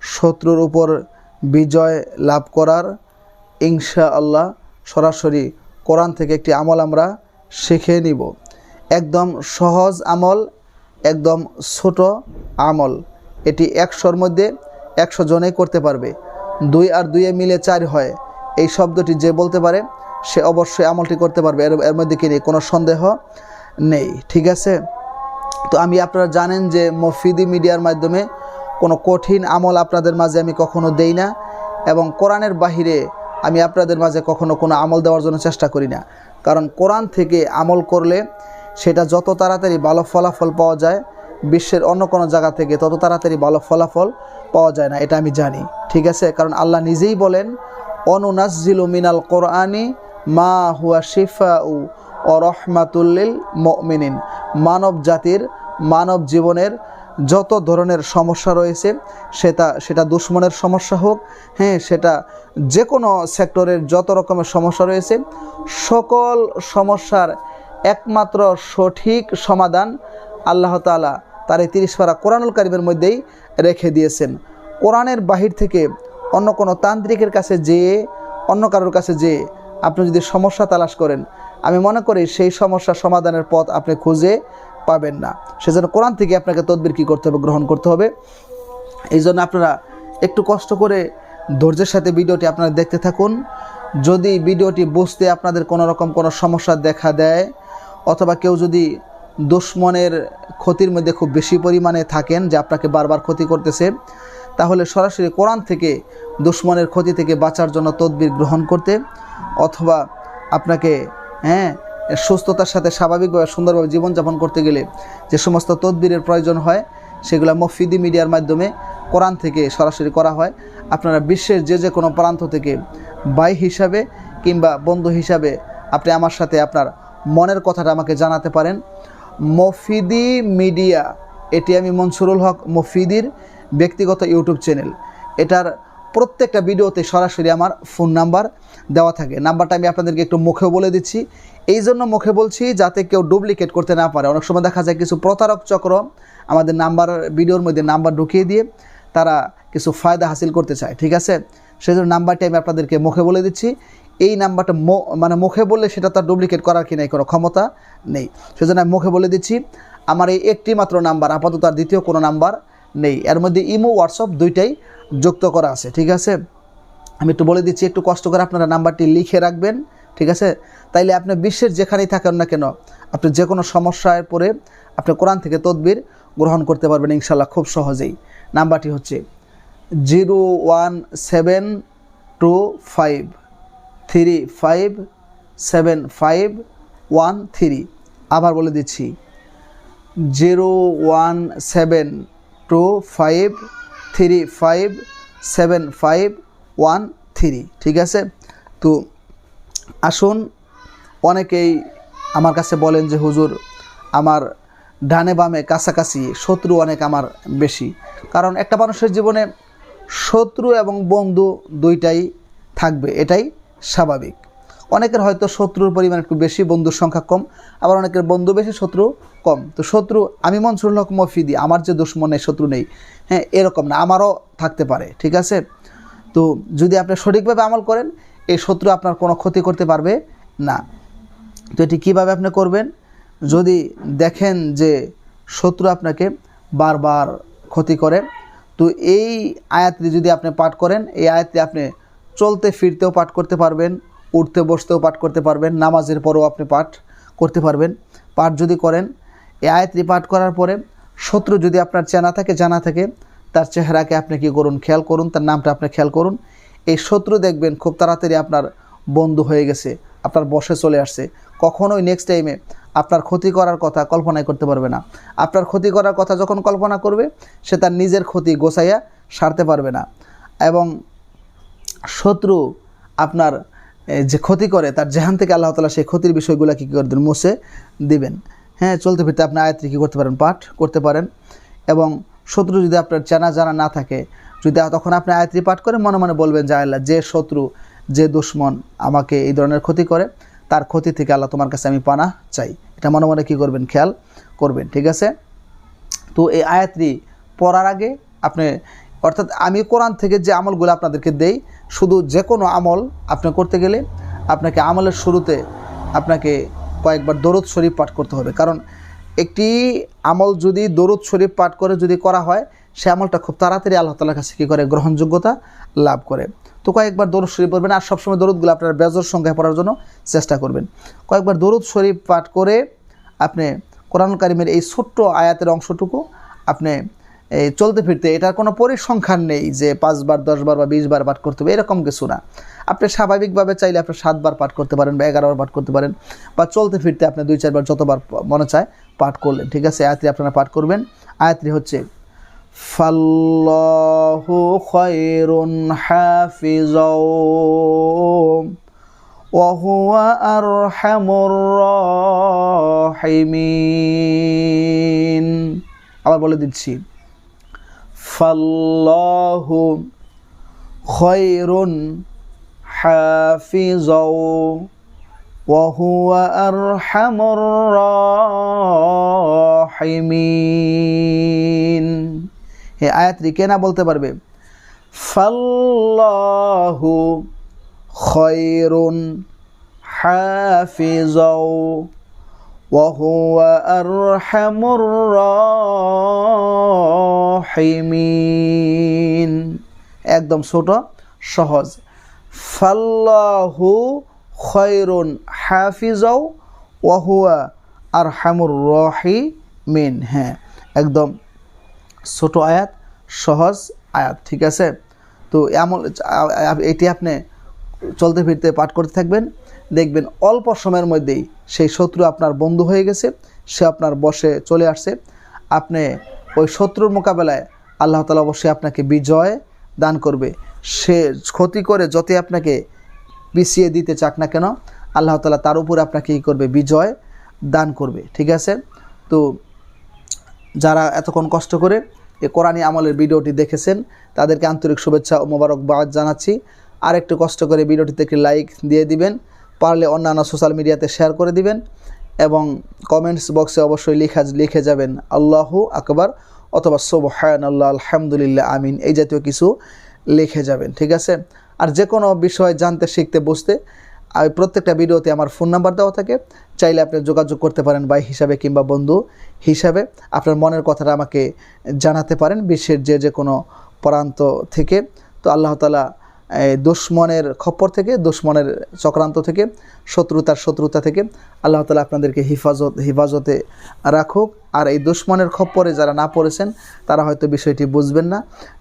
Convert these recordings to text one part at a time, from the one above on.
শত্রুর উপর বিজয় লাভ করার ইনশা আল্লাহ সরাসরি কোরআন থেকে একটি আমল আমরা শিখে নিব। একদম সহজ আমল, একদম ছোট আমল। এটি একশোর মধ্যে একশো জনেই করতে পারবে। দুই আর দুইয়ে মিলে চার হয়। এই শব্দটি যে বলতে পারে, সে অবশ্যই আমলটি করতে পারবে। এর এর মধ্যে কি নেই? কোনো সন্দেহ নেই। ঠিক আছে? তো আমি আপনারা জানেন যে মফিদি মিডিয়ার মাধ্যমে কোনো কঠিন আমল আপনাদের মাঝে আমি কখনো দেই না এবং কোরআনের বাহিরে আমি আপনাদের মাঝে কখনো কোনো আমল দেওয়ার জন্য চেষ্টা করি না। কারণ কোরআন থেকে আমল করলে সেটা যত তাড়াতাড়ি ভালো ফলাফল পাওয়া যায়, বিশ্বের অন্য কোনো জায়গা থেকে তত তাড়াতাড়ি ভালো ফলাফল পাওয়া যায় না, এটা আমি জানি। ঠিক আছে? কারণ আল্লাহ নিজেই বলেন অনুনাজিলু মিনাল কোরআনি মা হুয়া শিফা উ ও রহমাতুল্লিল মমিনিন। মানব জাতির, মানব জীবনের যত ধরনের সমস্যা রয়েছে, সেটা সেটা দুশ্মনের সমস্যা হোক হ্যাঁ সেটা যে কোনো সেক্টরের যত রকমের সমস্যা রয়েছে, সকল সমস্যার একমাত্র সঠিক সমাধান আল্লাহ তালা তার এই তিরিশ পারা কোরআনুল কারিমের মধ্যেই রেখে দিয়েছেন। কোরআনের বাহির থেকে অন্য কোনো তান্ত্রিকের কাছে যেয়ে, অন্য কারোর কাছে যেয়ে আপনি যদি সমস্যা তালাশ করেন, আমি মনে করি সেই সমস্যা সমাধানের পথ আপনি খুঁজে পাবেন না। সেজন্য কোরআন থেকে আপনাকে তদবির কী করতে হবে, গ্রহণ করতে হবে। এই জন্য আপনারা একটু কষ্ট করে ধৈর্যের সাথে ভিডিওটি আপনারা দেখতে থাকুন। যদি ভিডিওটি বুঝতে আপনাদের কোনো রকম কোনো সমস্যা দেখা দেয়, অথবা কেউ যদি দুশ্মনের ক্ষতির মধ্যে খুব বেশি পরিমাণে থাকেন যে আপনাকে বারবার ক্ষতি করতেছে, তাহলে সরাসরি কোরআন থেকে দুশ্মনের ক্ষতি থেকে বাঁচার জন্য তদবির গ্রহণ করতে, অথবা আপনাকে হ্যাঁ সুস্থতার সাথে স্বাভাবিকভাবে, সুন্দরভাবে জীবনযাপন করতে গেলে যে সমস্ত তদবিরের প্রয়োজন হয়, সেগুলো মফিদি মিডিয়ার মাধ্যমে কোরআন থেকে সরাসরি করা হয়। আপনারা বিশ্বের যে যে কোনো প্রান্ত থেকে ভাই হিসাবে কিংবা বন্ধু হিসাবে আপনি আমার সাথে আপনার মনের কথাটা আমাকে জানাতে পারেন। মফিদি মিডিয়া, এটি আমি মনসুরুল হক মফিদির ব্যক্তিগত ইউটিউব চ্যানেল। এটার প্রত্যেকটা ভিডিওতে সরাসরি আমার ফোন নাম্বার দেওয়া থাকে। নাম্বারটা আমি আপনাদেরকে একটু মুখেও বলে দিচ্ছি। এই জন্য মুখে বলছি যাতে কেউ ডুপ্লিকেট করতে না পারে। অনেক সময় দেখা যায় কিছু প্রতারক চক্র আমাদের নাম্বার, ভিডিওর মধ্যে নাম্বার ঢুকিয়ে দিয়ে তারা কিছু ফায়দা হাসিল করতে চায়, ঠিক আছে? সেই জন্য নাম্বারটি আমি আপনাদেরকে মুখে বলে দিচ্ছি। এই নাম্বারটা মানে মুখে বললে সেটা তার ডুপ্লিকেট করার কি নাই, কোনো ক্ষমতা নেই। সেজন্য আমি মুখে বলে দিচ্ছি, আমার এই একটি মাত্র নাম্বার, আপাতত আর দ্বিতীয় কোনো নাম্বার নেই। এর মধ্যে ইমো হোয়াটসঅ্যাপ দুইটাই যুক্ত করা আছে, ঠিক আছে? আমি একটু বলে দিচ্ছি, একটু কষ্ট করে আপনারা নাম্বারটি লিখে রাখবেন, ঠিক আছে? তাইলে আপনি বিশ্বের যেখানেই থাকেন না কেন, আপনি যে কোনো সমস্যায় পড়ে আপনি কোরআন থেকে তদবির গ্রহণ করতে পারবেন ইনশাল্লাহ খুব সহজেই। নাম্বারটি হচ্ছে zero one seven two five three five seven five one three. আবার বলে দিচ্ছি, zero one seven two five three five seven five one three ঠিক আছে? তো আসুন, অনেকেই আমার কাছে বলেন যে, হুজুর, আমার ডানে বামে কাছাকাছি শত্রু অনেক আমার বেশি। কারণ একটা মানুষের জীবনে শত্রু এবং বন্ধু দুইটাই থাকবে, এটাই স্বাভাবিক। অনেকের হয়তো শত্রুর পরিমাণ একটু বেশি, বন্ধুর সংখ্যা কম, আবার অনেকের বন্ধু বেশি, শত্রু কম। তো শত্রু, আমি মনসুর হক মফিদি, আমার যে দুশ্মনের শত্রু নেই হ্যাঁ এরকম না, আমারও থাকতে পারে, ঠিক আছে? তো যদি আপনি সঠিকভাবে আমল করেন, এই শত্রু আপনার কোনো ক্ষতি করতে পারবে না। তো এটি কীভাবে আপনি করবেন? যদি দেখেন যে শত্রু আপনাকে বারবার ক্ষতি করে, তো এই আয়াতটি যদি আপনি পাঠ করেন, এই আয়াতটি আপনি চলতে ফিরতেও পাঠ করতে পারবেন। উঠতে বসতেও পাঠ করতে পারবেন নামাজের পরেও আপনি পাঠ করতে পারবেন। পাঠ যদি করেন এই আয়াতটি পাঠ করার পরে শত্রু যদি আপনার চেনা থাকে জানা থাকে তার চেহারাকে আপনি কী করুন? খেয়াল করুন তার নামটা আপনি খেয়াল করুন। এই শত্রু দেখবেন খুব তাড়াতাড়ি আপনার বন্ধু হয়ে গেছে আপনার বসে চলে আসছে। কখনোই নেক্সট টাইমে আপনার ক্ষতি করার কথা কল্পনাই করতে পারবে না। আপনার ক্ষতি করার কথা যখন কল্পনা করবে সে তার নিজের ক্ষতি গোছাইয়া সারতে পারবে না। এবং শত্রু আপনার এ, যে ক্ষতি করে, তার জেহান থেকে আল্লাহ তালা সেই ক্ষতির বিষয়গুলো কী করে দেবেন মুছে দিবেন। হ্যাঁ চলতে ফিরতে আপনি আয়াত্রী কী করতে পারেন? পাঠ করতে পারেন। এবং শত্রু যদি আপনার চেনা জানা না থাকে, যদি তখন আপনি আয়াত্রী পাঠ করে মনে মনে বলবেন যে আল্লাহ, যে শত্রু, যে দুশ্মন আমাকে এই ধরনের ক্ষতি করে, তার ক্ষতি থেকে আল্লাহ তোমার কাছে আমি পানা চাই। এটা মনে মনে কী করবেন? খেয়াল করবেন, ঠিক আছে? তো এই আয়াতটি পড়ার আগে আপনি অর্থাৎ আমি কোরআন থেকে যে আমলগুলো আপনাদেরকে দেই, শুধু যে কোনো আমল আপনি করতে গেলে আপনাকে আমলের শুরুতে আপনাকে কয়েকবার দরুদ শরীফ পাঠ করতে হবে। কারণ একটি আমল যদি দরুদ শরীফ পাঠ করে যদি করা হয়, সে আমলটা খুব তাড়াতাড়ি আল্লাহ তালার কাছে কী করে? গ্রহণযোগ্যতা লাভ করে। তো কয়েকবার দরুদ শরীফ পড়বেন আর সবসময় দরুদগুলো আপনার বেজর সংখ্যায় পড়ার জন্য চেষ্টা করবেন। কয়েকবার দরুদ শরীফ পাঠ করে আপনি কোরআন কারিমের এই ছোট্ট আয়াতের অংশটুকু আপনি এই চলতে ফিরতে এটার কোনো পরিসংখ্যান নেই যে পাঁচবার দশবার বা বিশবার পাঠ করতে হবে এরকম কিছু না আপনি স্বাভাবিকভাবে চাইলে আপনি সাতবার পাঠ করতে পারেন বা এগারোবার পাঠ করতে পারেন বা চলতে ফিরতে আপনি দুই চারবার যতবার মনে চায় পাঠ করলেন ঠিক আছে আয়াতটি আপনারা পাঠ করবেন আয়াতটি হচ্ছে ফাল্লাহু খয়রুন হাফিজাও وهو أرحم الراحمين আবার বলে দিচ্ছি ফাল্লাহু খয়রুন হাফিজাও وهو أرحم الراحمين এই আয়াতটি কে না বলতে পারবে ফাল্লাহু খয়রুন হাফিজাও وهو أرحم الراحمين একদম ছোট সহজ ফাল্লাহু খয়রুন হাফিজাও ওয়াহুয়া আরহামুর রহিমিন হ্যাঁ একদম ছোট আয়াত সহজ আয়াত ঠিক আছে তো এমন এটি আপনি চলতে ফিরতে পাঠ করতে থাকবেন দেখবেন অল্প সময়ের মধ্যেই সেই শত্রু আপনার বন্ধু হয়ে গেছে, সে আপনার বসে চলে আসছে। আপনি ওই শত্রুর মোকাবেলায় আল্লাহ তালা অবশ্যই আপনাকে বিজয় দান করবে। সে ক্ষতি করে যতই আপনাকে পিছিয়ে দিতে চাক না কেন, আল্লাহ তালা তার উপরে আপনাকে কী করবে? বিজয় দান করবে, ঠিক আছে? তো যারা এতক্ষণ কষ্ট করে এ কোরআনী আমলের ভিডিওটি দেখেছেন, তাদেরকে আন্তরিক শুভেচ্ছা ও মোবারকবাদ জানাচ্ছি। আর একটু কষ্ট করে ভিডিওটিতে একটি লাইক দিয়ে দিবেন। পারলে অন্যান্য সোশ্যাল মিডিয়াতে শেয়ার করে দিবেন এবং কমেন্টস বক্সে অবশ্যই লিখা লিখে যাবেন, আল্লাহু আকবার অথবা সোবহান আল্লাহ আলহামদুলিল্লাহ, আমিন এই জাতীয় কিছু লিখে যাবেন, ঠিক আছে? আর যে কোনো বিষয় জানতে, শিখতে, বুঝতে আমি প্রত্যেকটা ভিডিওতে আমার ফোন নাম্বার দেওয়া থাকে। চাইলে আপনি যোগাযোগ করতে পারেন ভাই হিসাবে কিংবা বন্ধু হিসাবে। আপনার মনের কথাটা আমাকে জানাতে পারেন বিশ্বের যে যে কোনো প্রান্ত থেকে। তো আল্লাহ তালা দুশ্মনের খপ্পর থেকে, দুশ্মনের চক্রান্ত থেকে, শত্রুতার শত্রুতা থেকে আল্লাহ তালা আপনাদেরকে হিফাজত, হিফাজতে রাখুক। আর এই দুশ্মনের খপ্পরে যারা না পড়েছেন, তারা হয়তো বিষয়টি বুঝবেন না।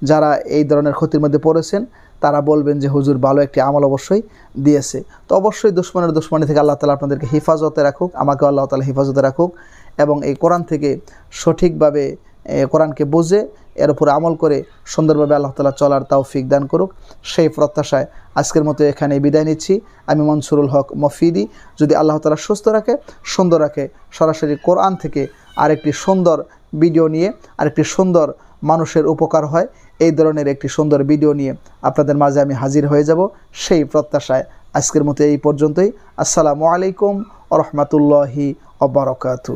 যারা এই ধরনের ক্ষতির মধ্যে পড়েছেন, তারা বলবেন যে, হুজুর, ভালো একটি আমল অবশ্যই দিয়েছে। তো অবশ্যই দুশ্মনের দুশ্মনী থেকে আল্লাহ তালা আপনাদেরকে হেফাজতে রাখুক, আমাকে আল্লাহ তালা হেফাজতে রাখুক এবং এই কোরআন থেকে সঠিকভাবে কোরআনকে বুঝে এর উপর আমল করে সুন্দরভাবে আল্লাহ তালা চলার তৌফিক দান করুক। সেই প্রত্যাশায় আজকের মতো এখানে বিদায় নিচ্ছি। আমি মনসুরুল হক মফিদি। যদি আল্লাহ তালা সুস্থ রাখে, সুন্দর রাখে, সরাসরি কোরআন থেকে আরেকটি সুন্দর ভিডিও নিয়ে আরেকটি সুন্দর মানুষের উপকার হয়, এই ধরনের একটি সুন্দর ভিডিও নিয়ে আপনাদের মাঝে আমি হাজির হয়ে যাব। সেই প্রত্যাশায় আজকের মতো এই পর্যন্তই। আসসালামু আলাইকুম রহমতুল্লাহি অবরকাতু